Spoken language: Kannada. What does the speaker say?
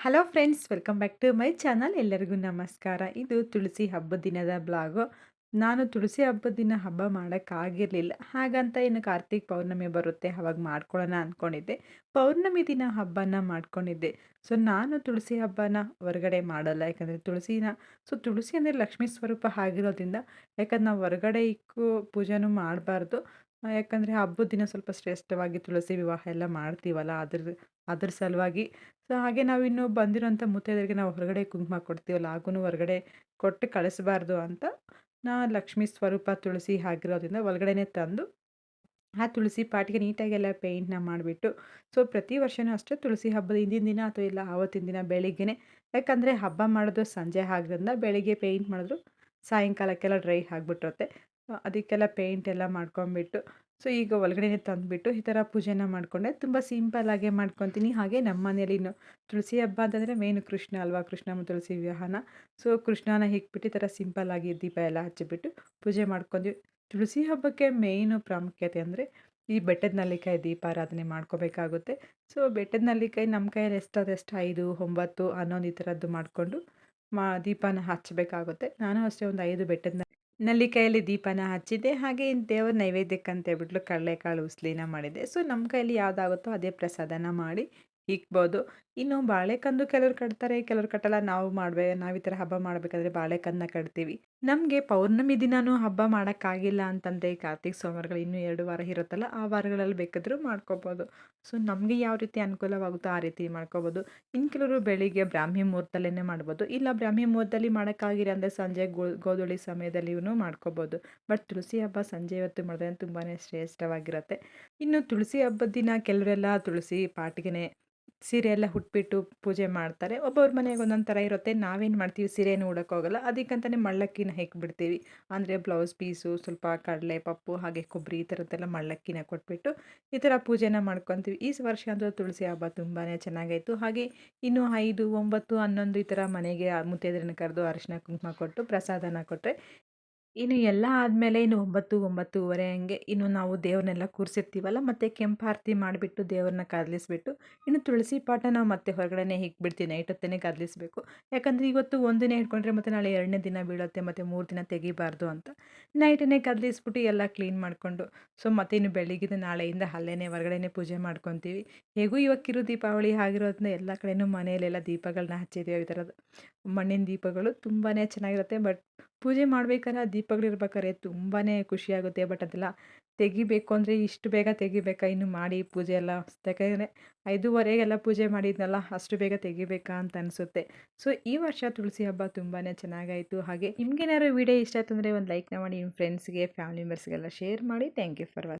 Hello friends welcome back to my channel ಎಲ್ಲರಿಗೂ ನಮಸ್ಕಾರ. ಇದು ತುಳಸಿ ಹಬ್ಬದ ದಿನದ ಬ್ಲಾಗು ನಾನು ತುಳಸಿ ಹಬ್ಬದ ದಿನ ಹಬ್ಬ ಮಾಡೋಕ್ಕಾಗಿರಲಿಲ್ಲ ಹಾಗಂತ ಇನ್ನು ಕಾರ್ತಿಕ್ ಪೌರ್ಣಮಿ ಬರುತ್ತೆ, ಅವಾಗ ಮಾಡ್ಕೊಳ್ಳೋಣ ಅಂದ್ಕೊಂಡಿದ್ದೆ ಪೌರ್ಣಮಿ ದಿನ ಹಬ್ಬನ ಮಾಡ್ಕೊಂಡಿದ್ದೆ. ಸೊ, ನಾನು ತುಳಸಿ ಹಬ್ಬನ ಹೊರಗಡೆ ಮಾಡಲ್ಲ. ಯಾಕಂದರೆ ತುಳಸಿನ, ಸೊ, ತುಳಸಿ ಅಂದರೆ ಲಕ್ಷ್ಮೀ ಸ್ವರೂಪ ಆಗಿರೋದ್ರಿಂದ, ಯಾಕಂದ್ರೆ ನಾವು ಹೊರಗಡೆ ಇಕ್ಕೂ ಪೂಜೆನೂ ಮಾಡಬಾರ್ದು. ಯಾಕಂದರೆ ಹಬ್ಬದ ದಿನ ಸ್ವಲ್ಪ ಶ್ರೇಷ್ಠವಾಗಿ ತುಳಸಿ ವಿವಾಹ ಎಲ್ಲ ಮಾಡ್ತೀವಲ್ಲ, ಅದ್ರ ಅದ್ರ ಸಲುವಾಗಿ. ಸೊ, ಹಾಗೆ ನಾವಿನ್ನು ಬಂದಿರೋಂಥ ಮುತ್ತೈದರಿಗೆ ನಾವು ಹೊರಗಡೆ ಕುಂಕುಮ ಕೊಡ್ತೀವಲ್ಲ ಹಾಗೂ ಹೊರಗಡೆ ಕೊಟ್ಟು ಕಳಿಸಬಾರ್ದು ಅಂತ ನಾ ಲಕ್ಷ್ಮೀ ಸ್ವರೂಪ ತುಳಸಿ ಆಗಿರೋದ್ರಿಂದ ಒಳಗಡೆನೇ ತಂದು ಆ ತುಳಸಿ ಪಾಟಿಗೆ ನೀಟಾಗೆಲ್ಲ ಪೇಂಟ್ನ ಮಾಡಿಬಿಟ್ಟು, ಸೊ ಪ್ರತಿ ವರ್ಷವೂ ಅಷ್ಟೇ ತುಳಸಿ ಹಬ್ಬದ ಹಿಂದಿನ ದಿನ ಅಥವಾ ಇಲ್ಲ ಆವತ್ತಿನ ದಿನ ಬೆಳಿಗ್ಗೆನೇ, ಯಾಕಂದರೆ ಹಬ್ಬ ಮಾಡೋದು ಸಂಜೆ ಆಗಿರೋದ್ರಿಂದ ಬೆಳಿಗ್ಗೆ ಪೇಂಟ್ ಮಾಡಿದ್ರು ಸಾಯಂಕಾಲಕ್ಕೆಲ್ಲ ಡ್ರೈ ಆಗಿಬಿಟ್ಟಿರುತ್ತೆ. ಅದಕ್ಕೆಲ್ಲ ಪೇಂಟ್ ಎಲ್ಲ ಮಾಡ್ಕೊಂಬಿಟ್ಟು, ಸೊ ಈಗ ಒಳಗಡೆನೆ ತಂದುಬಿಟ್ಟು ಈ ಥರ ಪೂಜೆನ ಮಾಡಿಕೊಂಡೆ. ತುಂಬ ಸಿಂಪಲ್ಲಾಗೆ ಮಾಡ್ಕೊತೀನಿ. ಹಾಗೆ ನಮ್ಮ ಮನೇಲಿ ಇನ್ನು ತುಳಸಿ ಹಬ್ಬ ಅಂತಂದರೆ ಮೇನು ಕೃಷ್ಣ ಅಲ್ವಾ? ಕೃಷ್ಣ ಮತ್ತು ತುಳಸಿ ವಿವಾಹನ. ಸೊ ಕೃಷ್ಣನ ಇಕ್ಬಿಟ್ಟು ಈ ಥರ ಸಿಂಪಲ್ಲಾಗಿ ದೀಪ ಎಲ್ಲ ಹಚ್ಚಿಬಿಟ್ಟು ಪೂಜೆ ಮಾಡ್ಕೊಂಡ್ವಿ. ತುಳಸಿ ಹಬ್ಬಕ್ಕೆ ಮೇಯ್ನು ಪ್ರಾಮುಖ್ಯತೆ ಅಂದರೆ ಈ ಬೆಟ್ಟದ ನಲ್ಲಿಕಾಯಿ ದೀಪಾರಾಧನೆ ಮಾಡ್ಕೋಬೇಕಾಗುತ್ತೆ. ಸೊ ಬೆಟ್ಟದ ನಲ್ಲಿಕಾಯಿ ನಮ್ಮ ಕೈಯಲ್ಲಿ ಎಷ್ಟಾದಷ್ಟು ಐದು, ಒಂಬತ್ತು ಹನ್ನೊಂದು ಈ ಥರದ್ದು ಮಾಡಿಕೊಂಡು ಮಾ ದೀಪನ ಹಚ್ಚಬೇಕಾಗುತ್ತೆ ನಾನು ಅಷ್ಟೇ ಒಂದು ಐದು ಬೆಟ್ಟದ ನಲ್ಲಿಕಾಯಲ್ಲಿ ದೀಪನ ಹಚ್ಚಿದ್ದೆ ಹಾಗೆ ದೇವರ ನೈವೇದ್ಯಕ್ಕಂತ ಅಂತ ಹೇಳ್ಬಿಟ್ಟು ಕಡಲೆಕಾಳು ಉಸ್ಲಿನ ಮಾಡಿದ್ದೆ ಸೊ ನಮ್ಮ ಕೈಯಲ್ಲಿ ಯಾವುದಾಗುತ್ತೋ ಅದೇ ಪ್ರಸಾದನ ಮಾಡಿ ಇಕ್ಬೋದು. ಇನ್ನು ಬಾಳೆಕಂದು ಕೆಲವ್ರು ಕಟ್ತಾರೆ, ಕೆಲವ್ರು ಕಟ್ಟಲ್ಲ. ನಾವು ಮಾಡ್ಬೇ, ನಾವು ಈ ಥರ ಹಬ್ಬ ಮಾಡಬೇಕಾದ್ರೆ ಬಾಳೆಕಂದನ್ನ ಕಟ್ತೀವಿ. ನಮಗೆ ಪೌರ್ಣಮಿ ದಿನವೂ ಹಬ್ಬ ಮಾಡೋಕ್ಕಾಗಿಲ್ಲ ಅಂತಂದರೆ ಕಾರ್ತಿಕ್ ಸೋಮವಾರಗಳು ಇನ್ನೂ ಎರಡು ವಾರ ಇರುತ್ತಲ್ಲ, ಆ ವಾರಗಳಲ್ಲಿ ಬೇಕಾದರೂ ಮಾಡ್ಕೋಬೋದು. ಸೊ, ನಮಗೆ ಯಾವ ರೀತಿ ಅನುಕೂಲವಾಗುತ್ತೋ ಆ ರೀತಿ ಮಾಡ್ಕೋಬೋದು. ಇನ್ನು ಕೆಲವರು ಬೆಳಿಗ್ಗೆ ಬ್ರಾಹ್ಮಿ ಮುಹೂರ್ತಲ್ಲೇ ಮಾಡ್ಬೋದು. ಇಲ್ಲ ಬ್ರಾಹ್ಮಿ ಮುಹೂರ್ತದಲ್ಲಿ ಮಾಡೋಕ್ಕಾಗಿಲ್ಲ ಅಂದರೆ ಸಂಜೆ ಗೋಧೂಳಿ ಸಮಯದಲ್ಲಿಯೂ ಮಾಡ್ಕೋಬೋದು. ಬಟ್ ತುಳಸಿ ಹಬ್ಬ ಸಂಜೆ ಇವತ್ತು ಮಾಡಿದ್ರೆ ತುಂಬಾ ಶ್ರೇಷ್ಠವಾಗಿರುತ್ತೆ. ಇನ್ನು ತುಳಸಿ ಹಬ್ಬದ ದಿನ ಕೆಲವರೆಲ್ಲ ತುಳಸಿ ಪಾಟಿಗೆ ಸೀರೆ ಎಲ್ಲ ಪೂಜೆ ಮಾಡ್ತಾರೆ. ಒಬ್ಬೊಬ್ರ ಮನೆಗೆ ಒಂದೊಂದು ಥರ ಇರುತ್ತೆ. ನಾವೇನು ಮಾಡ್ತೀವಿ? ಸೀರೆನೂ ಉಡೋಕ್ಕೋಗಲ್ಲ ಅದಕ್ಕಂತಲೇ ಮಳ್ಳಕ್ಕಿನ ಹೆಕ್ಬಿಡ್ತೀವಿ. ಅಂದರೆ ಬ್ಲೌಸ್ ಪೀಸು, ಸ್ವಲ್ಪ ಕಡಲೆ ಪಪ್ಪು, ಹಾಗೆ ಕೊಬ್ಬರಿ ಈ ಥರದ್ದೆಲ್ಲ ಮಳ್ಳಕ್ಕಿನ ಕೊಟ್ಬಿಟ್ಟು ಈ ಥರ ಪೂಜೆನ ಮಾಡ್ಕೊತೀವಿ. ಈ ವರ್ಷ ಅಂತೂ ತುಳಸಿ ಹಬ್ಬ ತುಂಬಾ ಚೆನ್ನಾಗಾಯಿತು. ಹಾಗೆ ಇನ್ನು ಐದು, ಒಂಬತ್ತು, ಹನ್ನೊಂದು ಈ ಥರ ಮನೆಗೆ ಮುತ್ತೈದರನ್ನ ಕರೆದು ಅರಿಶಿನ, ಕುಂಕುಮ ಕೊಟ್ಟು ಪ್ರಸಾದನ ಕೊಟ್ಟರೆ ಇನ್ನು ಎಲ್ಲ ಆದಮೇಲೆ ಇನ್ನು ಒಂಬತ್ತು, ಒಂಬತ್ತೂವರೆ ಹಂಗೆ ಇನ್ನು ನಾವು ದೇವ್ರನ್ನೆಲ್ಲ ಕೂರಿಸಿರ್ತೀವಲ್ಲ, ಮತ್ತು ಕೆಂಪಾರತಿ ಮಾಡಿಬಿಟ್ಟು ದೇವ್ರನ್ನ ಕದಲಿಸ್ಬಿಟ್ಟು ಇನ್ನು ತುಳಸಿ ಪಾಠ ನಾವು ಮತ್ತೆ ಹೊರಗಡೆನೇ ಇಕ್ಬಿಡ್ತೀವಿ ನೈಟ್ ಹೊತ್ತೇ ಕದಲಿಸ್ಬೇಕು. ಯಾಕಂದರೆ ಇವತ್ತು ಒಂದಿನ ಇಟ್ಕೊಂಡ್ರೆ ಮತ್ತು ನಾಳೆ ಎರಡನೇ ದಿನ ಬೀಳುತ್ತೆ, ಮತ್ತು ಮೂರು ದಿನ ತೆಗಿಬಾರ್ದು ಅಂತ. ನೈಟನ್ನೇ ಕದಲಿಸ್ಬಿಟ್ಟು ಎಲ್ಲ ಕ್ಲೀನ್ ಮಾಡಿಕೊಂಡು, ಸೊ ಮತ್ತೆ ಇನ್ನು ಬೆಳಿಗ್ಗೆ ನಾಳೆಯಿಂದ ಅಲ್ಲೇ ಹೊರಗಡೆನೇ ಪೂಜೆ ಮಾಡ್ಕೊತೀವಿ. ಹೇಗೂ ಇವಾಗ ಕಿರು ದೀಪಾವಳಿ ಆಗಿರೋದನ್ನ ಎಲ್ಲ ಕಡೆಯೂ ಮನೆಯಲ್ಲೆಲ್ಲ ದೀಪಗಳನ್ನ ಹಚ್ಚಿದ್ದೀವಿ, ಈ ಥರದ್ದು ಮಣ್ಣಿನ ದೀಪಗಳು ತುಂಬಾ ಚೆನ್ನಾಗಿರುತ್ತೆ, ಬಟ್ ಪೂಜೆ ಮಾಡ್ಬೇಕಾದ್ರೆ ದೀಪಗಳು ಇರ್ಬೇಕಾದ್ರೆ ತುಂಬಾ ಖುಷಿಯಾಗುತ್ತೆ. ಬಟ್ ಅದೆಲ್ಲ ತೆಗಿಬೇಕು ಅಂದರೆ ಇಷ್ಟು ಬೇಗ ತೆಗಿಬೇಕಾ? ಇನ್ನು ಮಾಡಿ ಪೂಜೆ ಎಲ್ಲ ಯಾಕಂದರೆ ಐದೂವರೆಗೆಲ್ಲ ಪೂಜೆ ಮಾಡಿದ್ನಲ್ಲ, ಅಷ್ಟು ಬೇಗ ತೆಗಿಬೇಕಾ ಅಂತ ಅನಿಸುತ್ತೆ. ಸೊ ಈ ವರ್ಷ ತುಳಸಿ ಹಬ್ಬ ತುಂಬಾ ಚೆನ್ನಾಗಾಯಿತು. ಹಾಗೆ ನಿಮ್ಗೇನಾದ್ರು ವೀಡಿಯೋ ಇಷ್ಟ ಆಯ್ತು ಅಂದರೆ ಒಂದು ಲೈಕ್ನ ಮಾಡಿ ನಿಮ್ಮ ಫ್ರೆಂಡ್ಸ್ಗೆ ಫ್ಯಾಮಿಲಿ ಮೆಂಬರ್ಸ್ಗೆಲ್ಲ ಶೇರ್ ಮಾಡಿ. Thank you for watching